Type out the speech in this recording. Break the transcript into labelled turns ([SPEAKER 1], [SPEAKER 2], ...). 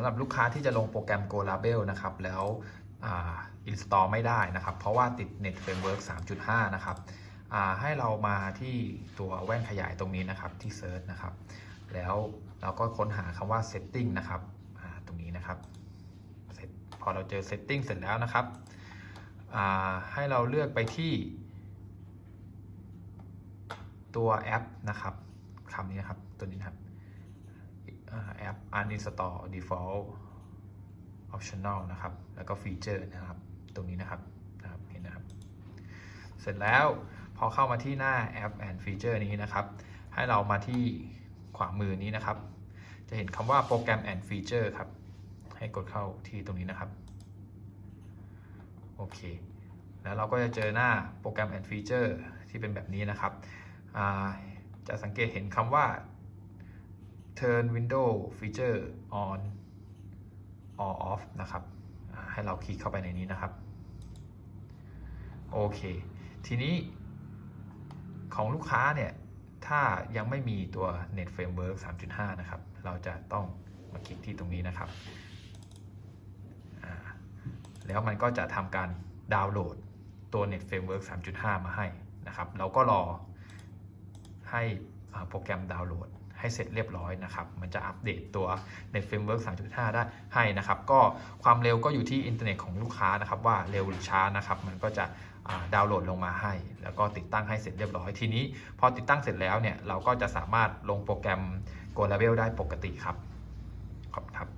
[SPEAKER 1] ำหรับลูกค้าที่จะลงโปรแกรม Go Label นะครับ แล้วอ่า install ไม่ได้นะครับ เพราะว่าติด Net Framework 3.5 นะครับให้เรามาที่ตัวแว่นขยายตรงนี้นะครับที่ Search นะครับ แล้วเราก็ค้นหาคำว่า Setting นะครับตรงนี้นะครับพอเราเจอ Setting เสร็จแล้วนะครับให้เราเลือกไปที่ ตัวแอปนะครับคำนี้นะครับตัวนี้นะครับ แอป uninstall default optional นะครับ แล้วก็ฟีเจอร์นะครับ ตรงนี้นะครับนะครับเห็นนะครับ เสร็จแล้วพอเข้ามาที่หน้าแอป and feature นี้นะครับ ให้เรามาที่ขวามือนี้นะครับ จะเห็นคำว่าโปรแกรม and feature ครับ ให้กดเข้าที่ตรงนี้นะครับ โอเค แล้วเราก็จะเจอหน้าโปรแกรม and feature ที่เป็นแบบนี้นะครับ จะสังเกตเห็นคำว่า turn window feature on or off นะครับ ให้เราคลิกเข้าไปในนี้นะครับ โอเค ทีนี้ของลูกค้าเนี่ย ถ้ายังไม่มีตัว Net Framework 3.5 นะครับ เราจะต้องมาคลิกที่ตรงนี้นะครับ แล้วมันก็จะทำการดาวน์โหลดตัว Net Framework 3.5 มาให้นะครับ เราก็รอให้โปรแกรมดาวน์โหลด ให้เสร็จเรียบร้อยนะครับ มันจะอัปเดตตัวในเฟรมเวิร์ก3.5 ได้ให้นะครับ ก็ความเร็วก็อยู่ที่อินเทอร์เน็ตของลูกค้านะครับ ว่าเร็วหรือช้านะครับ มันก็จะดาวน์โหลดลงมาให้ แล้วก็ติดตั้งให้เสร็จเรียบร้อย ทีนี้ พอติดตั้งเสร็จแล้วเนี่ย เราก็จะสามารถลงโปรแกรม Go Label ได้ปกติครับ ขอบคุณครับ